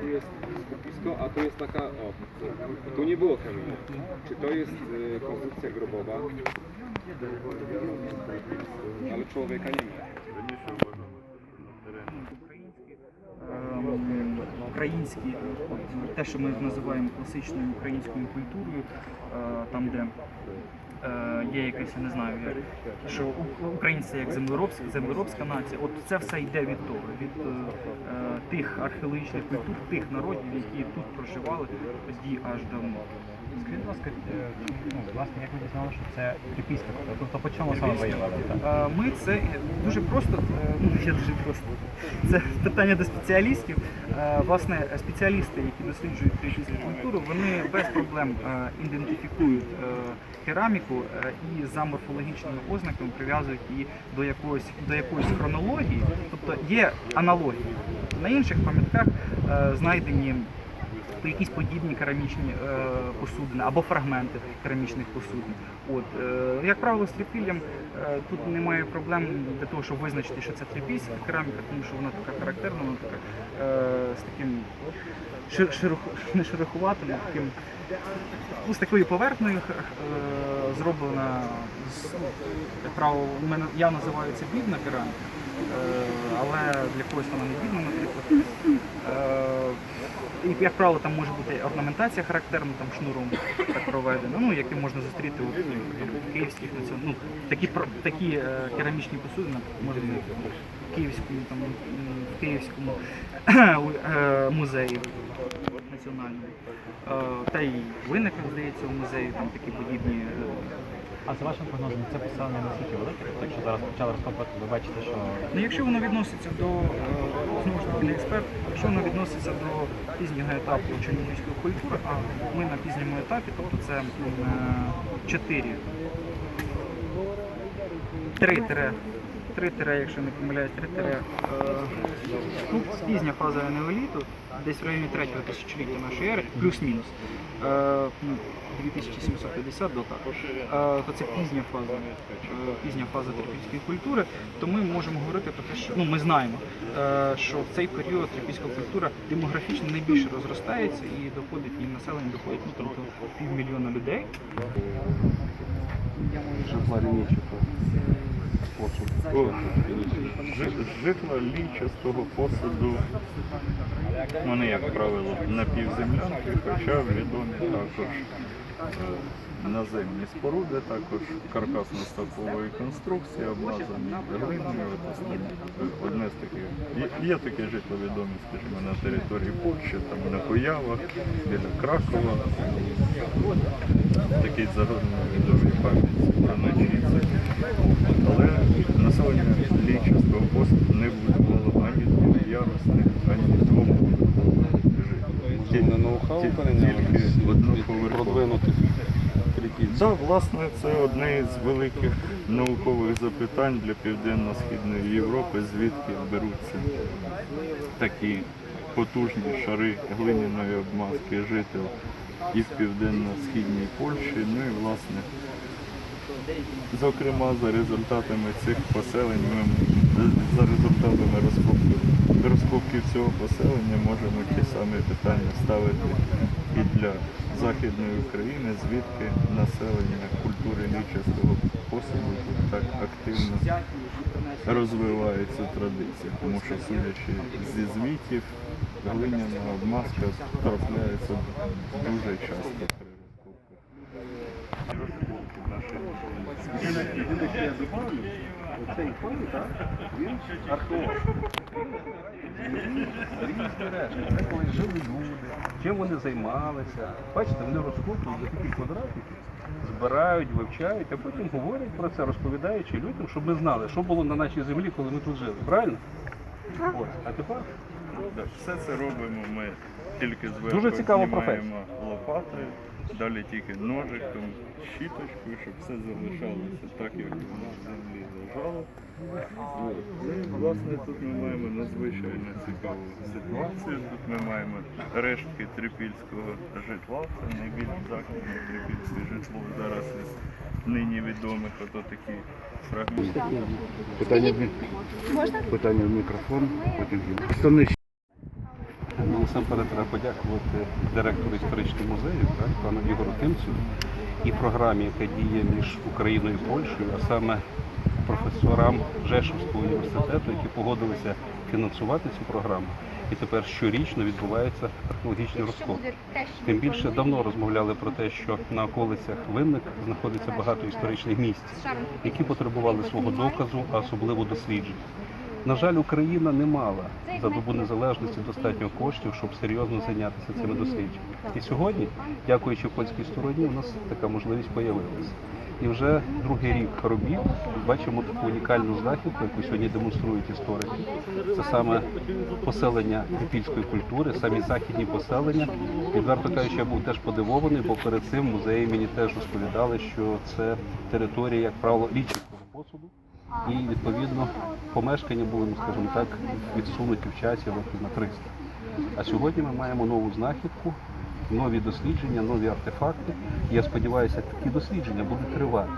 Tu jest skupisko, a tu jest taka, o, tu nie było kamienia. Czy to jest y, konstrukcja grobowa? Ale człowieka nie ma. Українські, те, що ми називаємо класичною українською культурою, е, там, де е, є якась, я не знаю, що українці як землеробська, землеробська нація, от це все йде від того, від е, е, тих археологічних культур, тих народів, які тут проживали тоді аж давно. Скажіть, будь ласка, е, ну, власне, як ви дізналися, що це трипіска? Тобто по чому саме виявили? Е, Ми це дуже просто, е, ну я дуже просто. Це питання до спеціалістів. Е, Власне, спеціалісти, які досліджують трипільську культуру, вони без проблем е, ідентифікують е, кераміку е, і за морфологічними ознаками прив'язують її до якоїсь до якоїсь хронології. Тобто є аналогії. На інших пам'ятках е, знайдені якісь подібні керамічні е, посудини або фрагменти керамічних посудин. От, як правило, з трипіллям тут немає проблем для того, щоб визначити, що це трипільська кераміка, тому що вона така характерна, вона така з таким шир, широко, не широхуватим, таким ну, з такою поверхнею е, зроблена з, право як правило, я називаю це бідна кераміка, але для когось вона не бідна, наприклад. Е, і, як правило, там може бути орнаментація характерна, там шнуром так проведена, ну, яке можна зустріти от, ну, київських ну, такі, такі е, керамічні посудини можна в Київському, там, в Київському е, музеї національному. Е, Та й виник, здається, у музеї там такі подібні. Е, А за вашим прогнозом, це поселення наскільки велике? Тобто, якщо зараз почали розкопувати, ви бачите, що Ну, якщо воно відноситься до е, знову ж таки не експерт, якщо воно відноситься до пізнього етапу чернігівської культури, а ми на пізньому етапі, тобто це 4 3 тире 3 тире, якщо не помиляюсь, 3 тире, е, ну, пізня фаза неоліту, десь в районі 3 тисячоліття нашої ери, плюс-мінус. Е, ну, 2750 до так. Е, це пізня фаза, е, пізня фаза трипільської культури, то ми можемо говорити про те, що ну ми знаємо, що в цей період трипільська культура демографічно найбільше розростається і доходить її населення доходить ну, до півмільйона людей. Житла лічастого посуду, вони, як правило, напівземлянки, хоча відомі також е, наземні споруди, також каркасно-стакової конструкції, обмазані глиною. От. Одне з таких. Є, є таке житло відомі, скажімо, на території Польщі, там на Куявах, біля Кракова. Такий загальновідомий пам'ять про ночівці. Але населення лічастого посту не будувало ані двох'ярусних, ані. Ноу-хау тільки трипільців. Так, власне, це одне з великих наукових запитань для Південно-Східної Європи, звідки беруться такі потужні шари глиняної обмазки жител і в південно-східній Польщі. Ну і власне, зокрема, за результатами цих поселень, ми за результатами розкопки, розкопки цього поселення можемо ті самі питання ставити і для Західної України, звідки населення культури лічастого посуду тут так активно розвиває цю традицію, тому що судячи зі звітів, глиняна обмазка трапляється дуже часто при розкопках. Оцей пан, так, він археолог. Різні речі. Це коли жили люди, чим вони займалися. Бачите, вони розкопують за такі квадратики, збирають, вивчають, а потім говорять про це, розповідаючи людям, щоб ми знали, що було на нашій землі, коли ми тут жили. Правильно? Ось. А тепер Так, Все це робимо ми тільки зверху Дуже цікава знімаємо лопатою, далі тільки ножиком, щіточкою, щоб все залишалося так, як. От. Ну, і, власне, тут ми маємо надзвичайно цікаву ситуацію. Тут ми маємо рештки трипільського житла. Це найбільш західне трипільське житло зараз із нині відомих. Ото такі фрагменти. Питання, в- питання в мікрофон, потім нижче? Ну, насамперед треба подякувати директору історичного музею, так, пану Ігору Тимцю, і програмі, яка діє між Україною і Польщею, а саме професорам Жешовського університету, які погодилися фінансувати цю програму. І тепер щорічно відбуваються археологічні розкоп. Тим більше давно розмовляли про те, що на околицях винник знаходиться багато історичних місць, які потребували свого доказу, а особливо досліджень. На жаль, Україна не мала за добу незалежності достатньо коштів, щоб серйозно зайнятися цими дослідженнями. І сьогодні, дякуючи польській стороні, у нас така можливість появилася. І вже другий рік робіт бачимо таку унікальну знахідку, яку сьогодні демонструють історики. Це саме поселення трипільської культури, самі західні поселення. Відверто кажучи, я був теж подивований, бо перед цим музеї мені теж розповідали, що це територія, як правило, лічівського посуду. І відповідно помешкання були, ну скажімо так, відсунуті в часі років на 300. А сьогодні ми маємо нову знахідку, нові дослідження, нові артефакти. Я сподіваюся, такі дослідження будуть тривати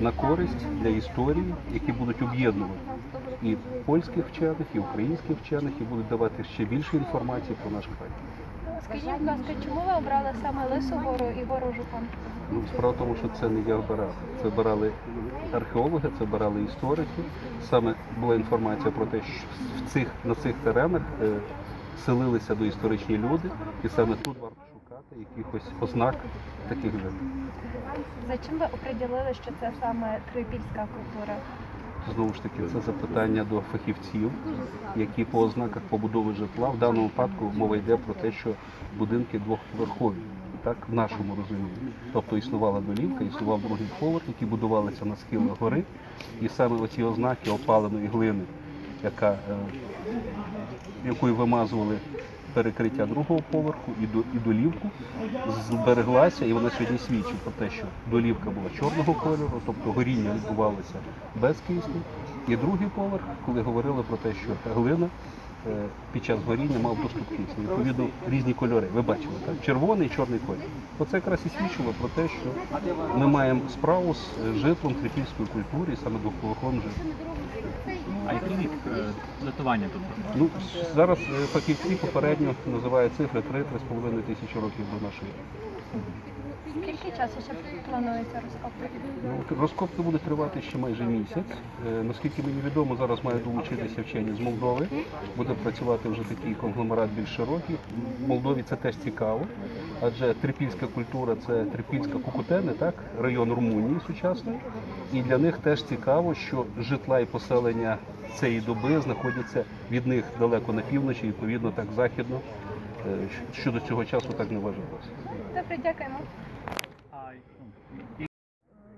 на користь для історії, які будуть об'єднувати і польських вчених, і українських вчених, і будуть давати ще більше інформації про наш край. Скажіть, будь ласка, чому ви обрали саме Лису гору і гору Жупан? Ну, справа в тому, що це не я обирав. Це обирали археологи, це обирали історики. Саме була інформація про те, що в цих, на цих теренах е, селилися доісторичні люди, і саме тут варто шукати якихось ознак таких жертв. За чим ви оприділили, що це саме трипільська культура? Знову ж таки, це запитання до фахівців, які по ознаках побудови житла в даному випадку мова йде про те, що будинки двохповерхові, так в нашому розумінні. Тобто існувала долівка, існував другий поверх, які будувалися на схилах гори, і саме оці ознаки опаленої глини, яка, е, якою вимазували перекриття другого поверху і, до, і долівку, збереглася, і вона сьогодні свідчить про те, що долівка була чорного кольору, тобто горіння відбувалося без кисню. І другий поверх, коли говорили про те, що глина е, під час горіння мав доступ кисню. Відповідно, різні кольори. Ви бачили, так? Червоний і чорний колір. Оце якраз і свідчило про те, що ми маємо справу з е, житлом трипільської культури, саме двохповерховим житлом. Датування тут? Ну, зараз е, фахівці попередньо називають цифри 3-3,5 тисячі років до нашої. Скільки часу ще планується розкопки? Ну, Розкопки будуть тривати ще майже місяць. Е, Наскільки мені відомо, зараз мають долучитися вчені з Молдови. Буде працювати вже такий конгломерат більш широкий. В Молдові це теж цікаво, адже трипільська культура це трипільська Кукутени, так, район Румунії сучасний. І для них теж цікаво, що житла і поселення цієї доби знаходяться від них далеко на півночі, відповідно так західно. Е, Що до цього часу так не вважалося. Добре, дякуємо.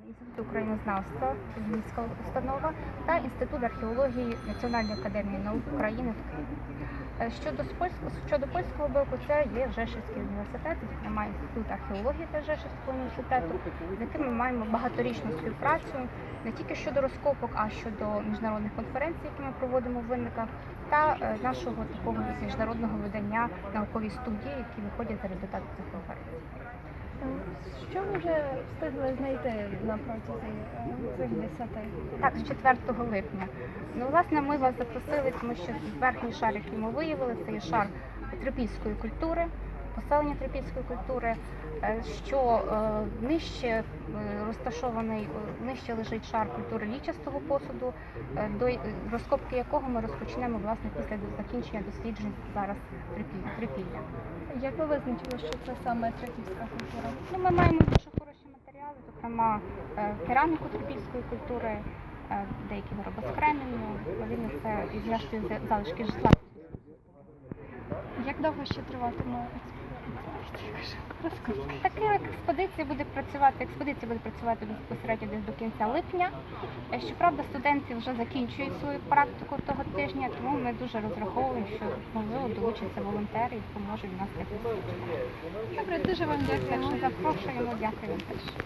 Інститут українознавства Львівська установа та Інститут археології Національної академії наук України. Е, Щодо польського щодо польського боку, це є Жешівський університет, зокрема інститут археології та Жешівського університету, з яким ми маємо багаторічну співпрацю не тільки щодо розкопок, а щодо міжнародних конференцій, які ми проводимо в винниках, та е, нашого такого міжнародного видання наукові студії, які виходять за результатами цих конференцій. Що ви вже встигли знайти на протязі е, цих десяти? Так, з 4 липня. Ну, власне, ми вас запросили, тому що верхній шар, який ми виявили, це є шар тропійської культури, поселення трипільської культури, е, що е, нижче е, розташований, нижче лежить шар культури лічастого посуду, до розкопки якого ми розпочнемо власне після закінчення досліджень зараз Трипілля. Як ви визначили, що це саме трипільська культура? Ну, ми маємо дуже хороші матеріали, зокрема кераміку трипільської культури, деякі вироби з кременю, відповідно це і залишки житла. Як довго ще триватиме експертиза? Така експедиція буде працювати. Експедиція буде працювати безпосередньо десь до кінця липня. Е, Щоправда, студенти вже закінчують свою практику того тижня, тому ми дуже розраховуємо, що можливо долучаться волонтери і допоможуть нас для Добре, дуже вам дякую. запрошуємо, дякую теж.